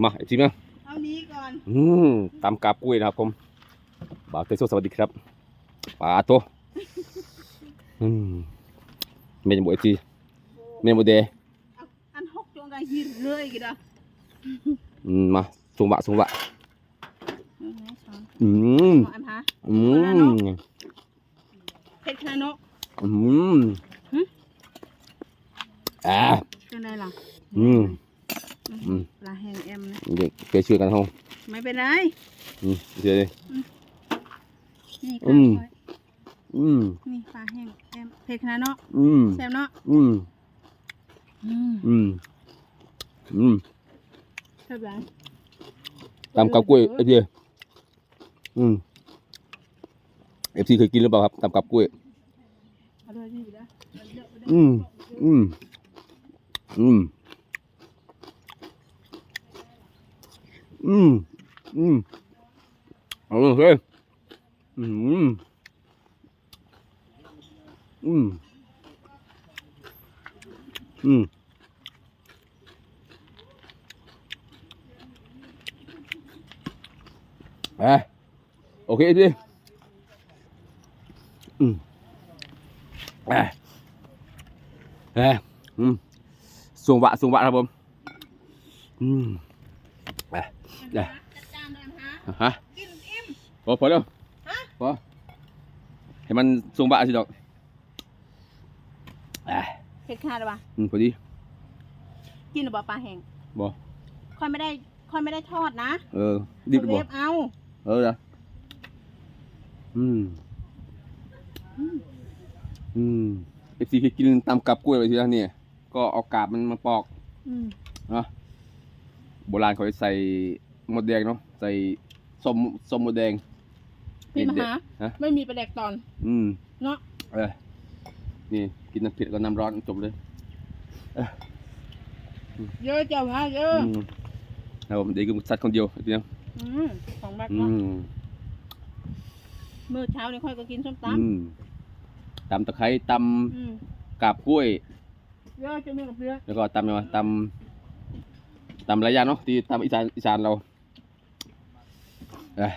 มาไอจิมนะเอานี้ก่อน อืมตำกาบกล้วยนะครับผมบ่าวเตยโซสวัสดีครับปลาโตอืมเมนบุไอจีเมนบุเดเอาอันหกจงกันหินเลยกี่ดอกอืมมาสูงบะสูงบะอืมสองอืมอันฮะอืมเผ็ดขนาดนกอืมอ่าเป็นไรล่ะอืม อืมปลาแห้งแอมนะเด็กเกยชื่อกันห้องไม่เป็นไรอืมเดี๋ยวดินี่อืค่ะมอืมนี่ปลาแห้งแอมเผ็ดขนาดเนาะอืมแซ่บเนาะอืมอืมอืมอืมแซ่บหลายตำกาบกล้วยไอพีอืมเอฟซีเคยกินหรือเปล่าครับตำกาบกล้วยเอาด้วยนี่นะเอาเยอะไปด้วยอืมอืมอืม อืมอืมเอาเลยอืมอืมอืมอะโอ เคดิอืมอะเอ้ยอืมสูงวะสูงวะครับผมอืมอะเดี๋ยวจัดจานเลยฮะฮะกินอิ่มพอพอแล้วฮะพอให้มันสูงวะสิดอกอะเผ็ดขนาดปะอืมพอดี กินหรือเปล่าปลาแห้งบ่ค่อยไม่ได้ค่อยไม่ได้ทอดนะ เออ ดิบเวบ่ฟเอา เออนะอืม อืมอืมเอฟซีเคยกินตำกับกล้วยไปทีละเนี่ยก็เอากาบมันมาปอก อืมเนาะ โบราณเขาจะใส่หมดแดงเนาะใส่ส้มส้มหมดแดงพี่มหาฮะไม่มีปลาแดกตอน อืมเนาะเออนี่กินน้ำเผ็ดกับน้ำร้อนจบเลยเยอะเจ้าฮะเยอือะมครับผมเด็กก็สัตว์คนเดียวเพียงอืมของบักอืเนาะมมื้อเช้านี่ค่อยก็กินส้มตอืมตำตะไคร้ตำอืมำกาบกล้วย เยอะจะมีกับเยอะแล้วก็ตำอะไรวะตำ ตำหลายอย่างเนาะที่ตำอีสานอีสานเราเอ้ย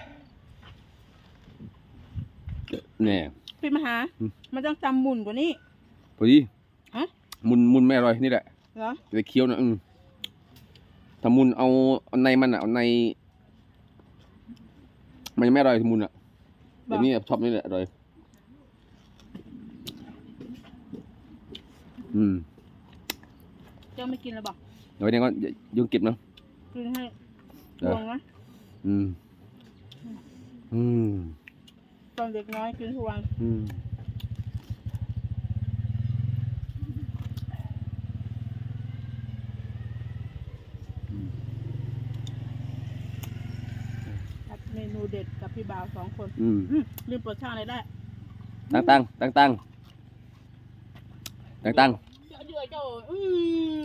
เนี่ยพี่มหาอืมมันต้องจำหมุนกว่านี้พอดีฮะมุนมุนไม่อร่อยนี่แหละเหรอจะเคี้ยวนะอืมถ้ามุนเอาเอาในมันอะเอาใน มันยังไม่อร่อยมุนอะแบบนี้ชอบนี่แหละอร่อยอืมเจ้าไม่กินหรือ เปล่าเดี๋ยวนี้ก็ยุ่งเก็บเนาะกินให้เอทอวงนะอืมอืมตอนเด็กน้อยกินทวงอืมอัดเมนูเด็ดกับพี่บ่าวสองคนอืมอืมลืมเปิดช่างเลยได้ตั้งตั้งตั้งตั้งตั้งตั้งเจ้าเดือดเจ้าอืมตั้งตั้งเอ้ยสูงวะสูงวะเจ้าอย่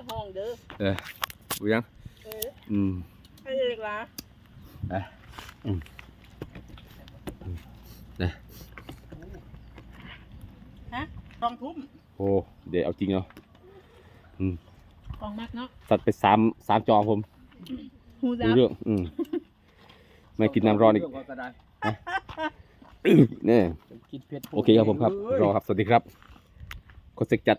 าห้องเด้อเออรู้ยังเอออืมให้เด็กละอืมนะฮะกองทุ่มโอ้เดี๋ยวเอาจริงเนาะกองมากเนาะสัตว์ไปสามสามจอผมหูจัรู้บเรื่องอืมไม่กินน้ำร้อนอีกก็ได้เนี่ย กินเผ็ดโอเคครับผมครับ รอครับ สวัสดีครับโคตรเซ็กจัด